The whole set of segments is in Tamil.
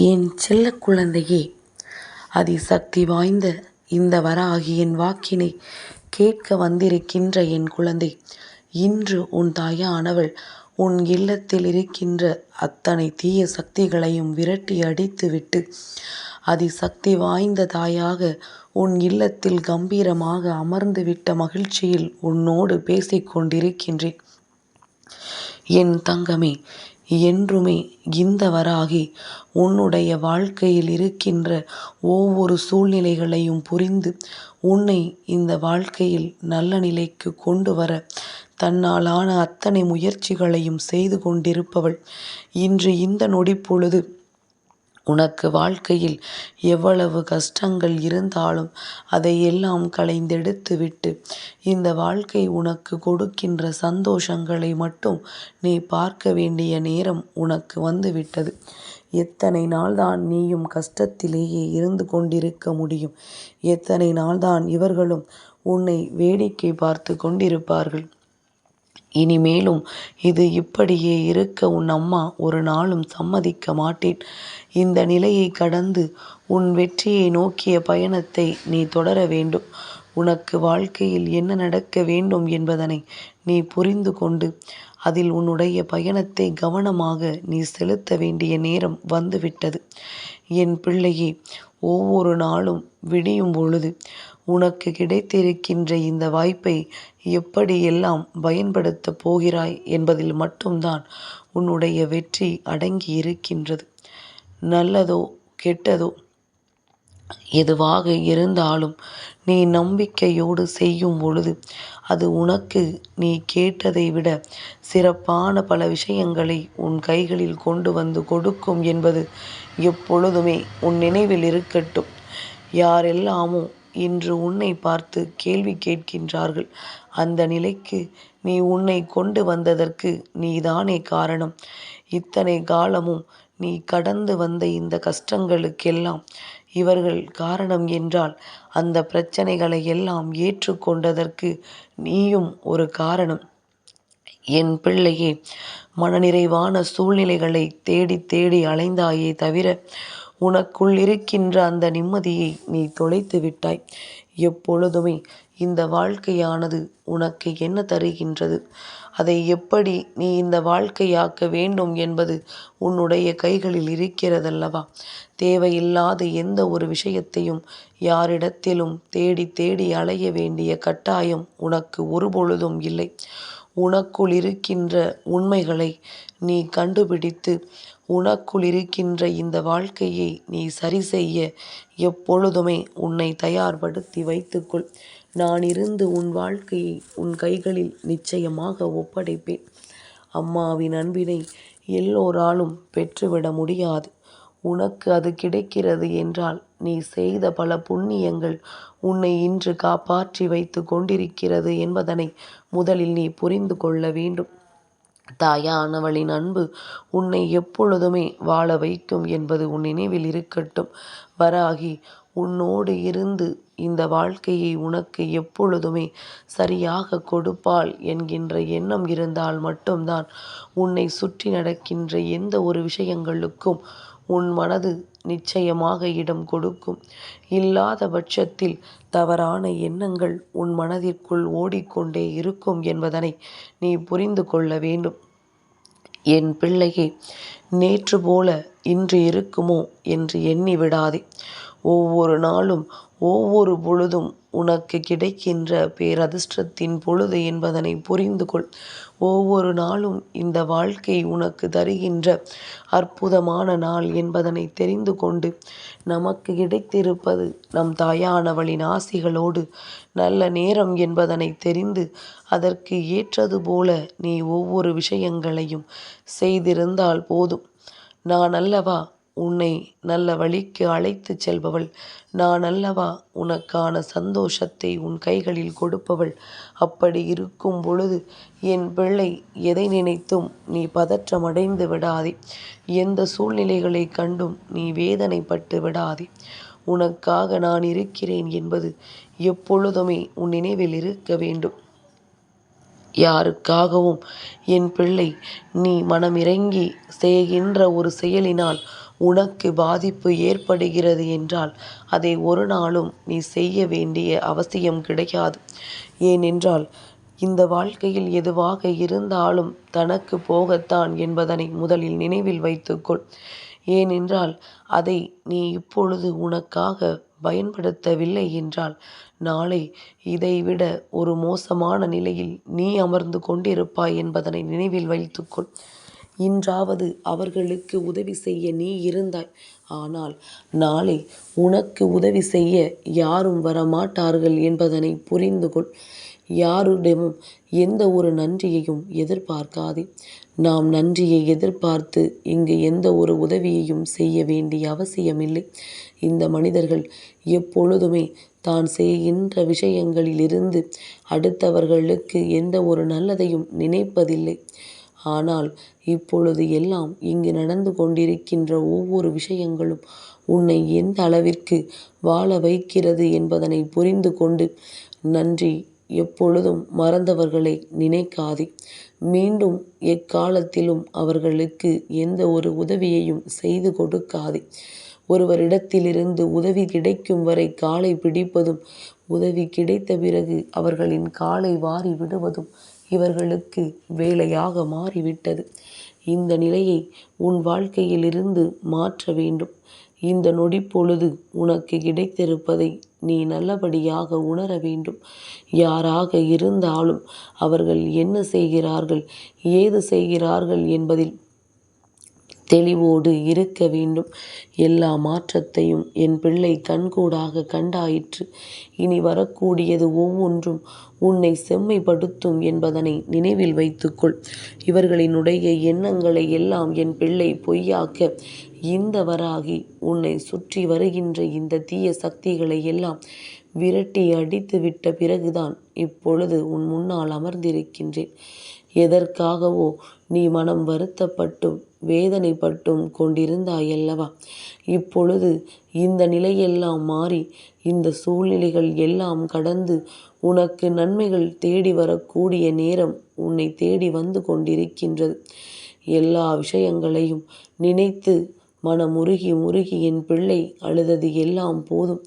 என் செல்ல குழந்தையே அதிசக்தி வாய்ந்த இந்த வராகியின் வாக்கினை கேட்க வந்திருக்கின்ற என் குழந்தை இன்று உன் தாயானவள் உன் இல்லத்தில் இருக்கின்ற அத்தனை தீய சக்திகளையும் விரட்டி அடித்துவிட்டு அதிசக்தி வாய்ந்த தாயாக உன் இல்லத்தில் கம்பீரமாக அமர்ந்துவிட்ட மகிழ்ச்சியில் உன்னோடு பேசிக் கொண்டிருக்கின்றேன் என் தங்கமே என்றுமே இந்த வராகி உன்னுடைய வாழ்க்கையில் இருக்கின்ற ஒவ்வொரு சூழ்நிலைகளையும் புரிந்து உன்னை இந்த வாழ்க்கையில் நல்ல நிலைக்கு கொண்டு வர தன்னாலான அத்தனை முயற்சிகளையும் செய்து கொண்டிருப்பவள். இன்று இந்த நொடி பொழுது உனக்கு வாழ்க்கையில் எவ்வளவு கஷ்டங்கள் இருந்தாலும் அதையெல்லாம் களைந்தெடுத்துவிட்டு இந்த வாழ்க்கை உனக்கு கொடுக்கின்ற சந்தோஷங்களை மட்டும் நீ பார்க்க வேண்டிய நேரம் உனக்கு வந்துவிட்டது. எத்தனை நாள்தான் நீயும் கஷ்டத்திலேயே இருந்து கொண்டிருக்க முடியும்? எத்தனை நாள்தான் இவர்களும் உன்னை வேடிக்கை பார்த்து கொண்டிருப்பார்கள்? இனிமேலும் இது இப்படியே இருக்க உன் அம்மா ஒரு நாளும் சம்மதிக்க மாட்டேன். இந்த நிலையை கடந்து உன் வெற்றியை நோக்கிய பயணத்தை நீ தொடர வேண்டும். உனக்கு வாழ்க்கையில் என்ன நடக்க வேண்டும் என்பதனை நீ புரிந்து கொண்டு அதில் உன்னுடைய பயணத்தை கவனமாக நீ செலுத்த வேண்டிய நேரம் வந்துவிட்டது. என் பிள்ளையே ஒவ்வொரு நாளும் விடியும் பொழுது உனக்கு கிடைத்திருக்கின்ற இந்த வாய்ப்பை எப்படியெல்லாம் பயன்படுத்தப் போகிறாய் என்பதில் மட்டும்தான் உன்னுடைய வெற்றி அடங்கி இருக்கின்றது நல்லதோ கெட்டதோ எதுவாக இருந்தாலும் நீ நம்பிக்கையோடு செய்யும் பொழுது அது உனக்கு நீ கேட்டதை விட சிறப்பான பல விஷயங்களை உன் கைகளில் கொண்டு வந்து கொடுக்கும் என்பது எப்பொழுதுமே உன் நினைவில் இருக்கட்டும். யாரெல்லாமோ இன்று உன்னை பார்த்து கேள்வி கேட்கின்றார்கள். அந்த நிலைக்கு நீ உன்னை கொண்டு வந்ததற்கு நீதானே காரணம். இத்தனை காலமும் நீ கடந்து வந்த இந்த கஷ்டங்களுக்கெல்லாம் இவர்கள் காரணம் என்றால் அந்த பிரச்சனைகளை எல்லாம் ஏற்றுக்கொண்டதற்கு நீயும் ஒரு காரணம். என் பிள்ளையே மனநிறைவான சூழ்நிலைகளை தேடி தேடி அலைந்தாயே தவிர உனக்குள் இருக்கின்ற அந்த நிம்மதியை நீ தொலைத்து விட்டாய். எப்பொழுதுமே இந்த வாழ்க்கையானது உனக்கு என்ன தருகின்றது? அதை எப்படி நீ இந்த வாழ்க்கையாக்க வேண்டும் என்பது உன்னுடைய கைகளில் இருக்கிறதல்லவா? தேவையில்லாத எந்த ஒரு விஷயத்தையும் யாரிடத்திலும் தேடி தேடி அலைய வேண்டிய கட்டாயம் உனக்கு ஒருபொழுதும் இல்லை. உனக்குள் இருக்கின்ற உண்மைகளை நீ கண்டுபிடித்து உனக்குள் இருக்கின்ற இந்த வாழ்க்கையை நீ சரி செய்ய எப்பொழுதுமே உன்னை தயார்படுத்தி வைத்துக்கொள். நான் இருந்து உன் வாழ்க்கையை உன் கைகளில் நிச்சயமாக ஒப்படைப்பேன். அம்மாவின் அன்பினை எல்லோராலும் பெற்றுவிட முடியாது. உனக்கு அது கிடைக்கிறது என்றால் நீ செய்த பல புண்ணியங்கள் உன்னை இன்று காப்பாற்றி வைத்து கொண்டிருக்கிறது என்பதனை முதலில் நீ புரிந்து கொள்ள வேண்டும். தாயானவளின் அன்பு உன்னை எப்பொழுதுமே வாழ வைக்கும் என்பது உன் நினைவில் இருக்கட்டும். வராகி உன்னோடு இருந்து இந்த வாழ்க்கையை உனக்கு எப்பொழுதுமே சரியாக கொடுப்பாள் என்கின்ற எண்ணம் இருந்தால் மட்டும்தான் உன்னை சுற்றி நடக்கின்ற எந்த ஒரு விஷயங்களுக்கும் உன் மனது நிச்சயமாக இடம் கொடுக்கும். இல்லாத பட்சத்தில் தவறான எண்ணங்கள் உன் மனதிற்குள் ஓடிக்கொண்டே இருக்கும் என்பதனை நீ புரிந்து கொள்ள வேண்டும். என் பிள்ளையே நேற்று போல இன்று இருக்குமோ என்று எண்ணி விடாதே. ஒவ்வொரு நாளும் ஒவ்வொரு பொழுதும் உனக்கு கிடைக்கின்ற பேரதிர்ஷ்டத்தின் பொழுது என்பதனை புரிந்து கொள். ஒவ்வொரு நாளும் இந்த வாழ்க்கை உனக்கு தருகின்ற அற்புதமான நாள் என்பதனை தெரிந்து கொண்டு நமக்கு கிடைத்திருப்பது நம் தாயானவளின் ஆசிகளோடு நல்ல நேரம் என்பதனை தெரிந்து அதற்கு ஏற்றது போல நீ ஒவ்வொரு விஷயங்களையும் செய்திருந்தால் போதும். நான் அல்லவா உன்னை நல்ல வழிக்கு அழைத்து செல்பவள். நான் அல்லவா உனக்கான சந்தோஷத்தை உன் கைகளில் கொடுப்பவள்? அப்படி இருக்கும் பொழுது என் பிள்ளை எதை நினைத்தும் நீ பதற்றமடைந்து விடாதே. எந்த சூழ்நிலைகளை கண்டும் நீ வேதனைப்பட்டு விடாதே. உனக்காக நான் இருக்கிறேன் என்பது எப்பொழுதுமே உன் நினைவில் இருக்க வேண்டும். யாருக்காகவும் என் பிள்ளை நீ மனமிறங்கி செய்கின்ற ஒரு செயலினால் உனக்கு பாதிப்பு ஏற்படுகிறது என்றால் அதை ஒரு நாளும் நீ செய்ய வேண்டிய அவசியம் கிடையாது. ஏனென்றால் இந்த வாழ்க்கையில் எதுவாக இருந்தாலும் தனக்கு போகத்தான் என்பதனை முதலில் நினைவில் வைத்துக்கொள். ஏனென்றால் அதை நீ இப்பொழுது உனக்காக பயன்படுத்தவில்லை என்றால் நாளை இதைவிட ஒரு மோசமான நிலையில் நீ அமர்ந்து கொண்டிருப்பாய் என்பதனை நினைவில் வைத்துக்கொள். இன்றாவது அவர்களுக்கு உதவி செய்ய நீ இருந்தாய். ஆனால் நாளை உனக்கு உதவி செய்ய யாரும் வரமாட்டார்கள் என்பதனை புரிந்து கொள். யாருடமும் எந்த ஒரு நன்றியையும் எதிர்பார்க்காதே. நாம் நன்றியை எதிர்பார்த்து இங்கு எந்த ஒரு உதவியையும் செய்ய வேண்டிய அவசியமில்லை. இந்த மனிதர்கள் எப்பொழுதுமே தான் செய்கின்ற விஷயங்களிலிருந்து அடுத்தவர்களுக்கு எந்த ஒரு நல்லதையும் நினைப்பதில்லை. ஆனால் இப்பொழுது எல்லாம் இங்கு நடந்து கொண்டிருக்கின்ற ஒவ்வொரு விஷயங்களும் உன்னை எந்த அளவிற்கு வாழ வைக்கிறது என்பதனை புரிந்து கொண்டு நன்றி எப்பொழுதும் மறந்தவர்களை நினைக்காதே. மீண்டும் எக்காலத்திலும் அவர்களுக்கு எந்த ஒரு உதவியையும் செய்து கொடுக்காதே. ஒருவரிடத்திலிருந்து உதவி கிடைக்கும் வரை காலை பிடிப்பதும் உதவி கிடைத்த பிறகு அவர்களின் காலை வாரி விடுவதும் இவர்களுக்கு வேலையாக மாறிவிட்டது. இந்த நிலையை உன் வாழ்க்கையிலிருந்து மாற்ற வேண்டும். இந்த நொடிப்பொழுது உனக்கு கிடைத்திருப்பதை நீ நல்லபடியாக உணர வேண்டும். யாராக இருந்தாலும் அவர்கள் என்ன செய்கிறார்கள் ஏது செய்கிறார்கள் என்பதில் தெளிவோடு இருக்க வேண்டும். எல்லா மாற்றத்தையும் என் பிள்ளை கண்கூடாக கண்டாயிற்று. இனி வரக்கூடியது ஒவ்வொன்றும் உன்னை செம்மைப்படுத்தும் என்பதனை நினைவில் வைத்துக்கொள். இவர்களினுடைய எண்ணங்களை எல்லாம் என் பிள்ளை பொய்யாக்க இந்த வராகி உன்னை சுற்றி வருகின்ற இந்த தீய சக்திகளை எல்லாம் விரட்டி அடித்து விட்ட பிறகுதான் இப்பொழுது உன் முன்னால் அமர்ந்திருக்கின்றேன். எதற்காகவோ நீ மனம் வருத்தப்பட்டும் வேதனைப்பட்டும் கொண்டிருந்தாயல்லவா? இப்பொழுது இந்த நிலையெல்லாம் மாறி இந்த சூழ்நிலைகள் எல்லாம் கடந்து உனக்கு நன்மைகள் தேடி வரக்கூடிய நேரம் உன்னை தேடி வந்து கொண்டிருக்கின்றது. எல்லா விஷயங்களையும் நினைத்து மனமுருகி முருகி என் பிள்ளை அழுதது எல்லாம் போதும்.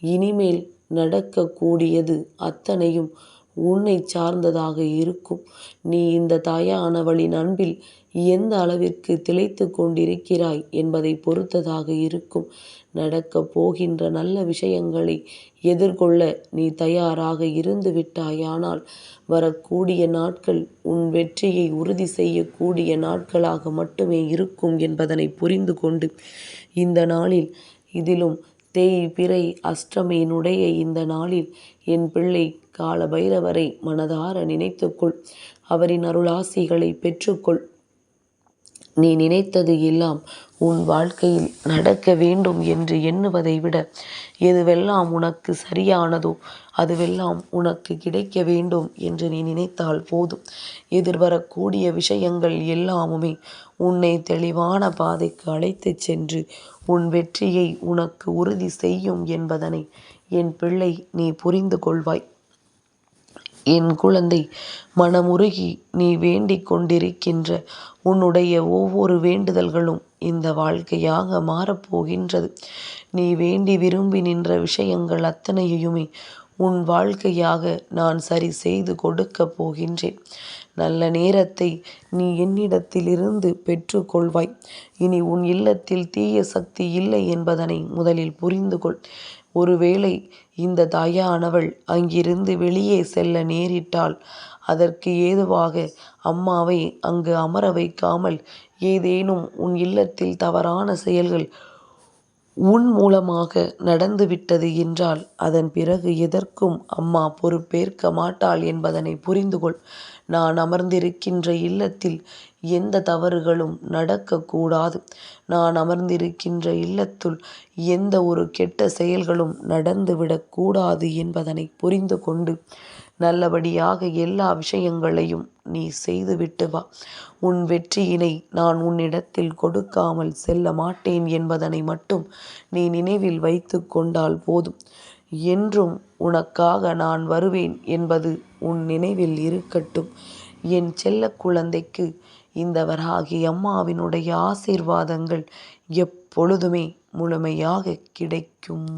இனிமேல் நடக்கக்கூடியது அத்தனையும் உன்னை சார்ந்ததாக இருக்கும். நீ இந்த தாயானவளின் அன்பில் எந்த அளவிற்கு திளைத்து கொண்டிருக்கிறாய் என்பதை பொறுத்ததாக இருக்கும். நடக்கப் போகின்ற நல்ல விஷயங்களை எதிர்கொள்ள நீ தயாராக இருந்து விட்டாயானால் வரக்கூடிய நாட்கள் உன் வெற்றியை உறுதி செய்யக்கூடிய நாட்களாக மட்டுமே இருக்கும் என்பதனை புரிந்து கொண்டு இந்த நாளில் இதிலும் தேய் பிறை அஷ்டமியினுடைய இந்த நாளில் என் பிள்ளை கால பைரவரை மனதார நினைத்துக்கொள். அவரின் அருளாசிகளை பெற்றுக்கொள். நீ நினைத்தது எல்லாம் உன் வாழ்க்கையில் நடக்க வேண்டும் என்று எண்ணுவதை விட எதுவெல்லாம் உனக்கு சரியானதோ அதுவெல்லாம் உனக்கு கிடைக்க வேண்டும் என்று நீ நினைத்தால் போதும். எதிர்வரக்கூடிய விஷயங்கள் எல்லாமுமே உன்னை தெளிவான பாதைக்கு அழைத்துச் சென்று உன் வெற்றியை உனக்கு உறுதி செய்யும் என்பதனை என் பிள்ளை நீ புரிந்து கொள்வாய். என் குழந்தை மனமுருகி நீ வேண்டிக் கொண்டிருக்கின்ற உன்னுடைய ஒவ்வொரு வேண்டுதல்களும் இந்த வாழ்க்கையாக மாறப்போகின்றது. நீ வேண்டி விரும்பி நின்ற விஷயங்கள் அத்தனையுமே உன் வாழ்க்கையாக நான் சரி செய்து கொடுக்கப் போகின்றேன். நல்ல நேரத்தை நீ என்னிடத்திலிருந்து பெற்றுக்கொள்வாய் இனி உன் இல்லத்தில் தீய சக்தி இல்லை என்பதனை முதலில் புரிந்து கொள். ஒருவேளை இந்த தாயானவள் அங்கிருந்து வெளியே செல்ல நேரிட்டால் அதற்கு ஏதுவாக அம்மாவை அங்கு அமர வைக்காமல் ஏதேனும் உன் இல்லத்தில் தவறான செயல்கள் உன் மூலமாக நடந்துவிட்டது என்றால் அதன் பிறகு எதற்கும் அம்மா பொறுப்பேற்க மாட்டாள் என்பதனை புரிந்துகொள். நான் அமர்ந்திருக்கின்ற இல்லத்தில் எந்த தவறுகளும் நடக்கக்கூடாது. நான் அமர்ந்திருக்கின்ற இல்லத்துள் எந்த ஒரு கெட்ட செயல்களும் நடந்துவிடக்கூடாது என்பதனை புரிந்து கொண்டு நல்லபடியாக எல்லா விஷயங்களையும் நீ செய்துவிட்டு வா. உன் வெற்றியினை நான் உன்னிடத்தில் கொடுக்காமல் செல்ல மாட்டேன் என்பதனை மட்டும் நீ நினைவில் வைத்து கொண்டால் போதும். என்றும் உனக்காக நான் வருவேன் என்பது உன் நினைவில் இருக்கட்டும். என் செல்ல குழந்தைக்கு இந்த வராகி அம்மாவினுடைய ஆசீர்வாதங்கள் எப்பொழுதுமே முழுமையாக கிடைக்கும்.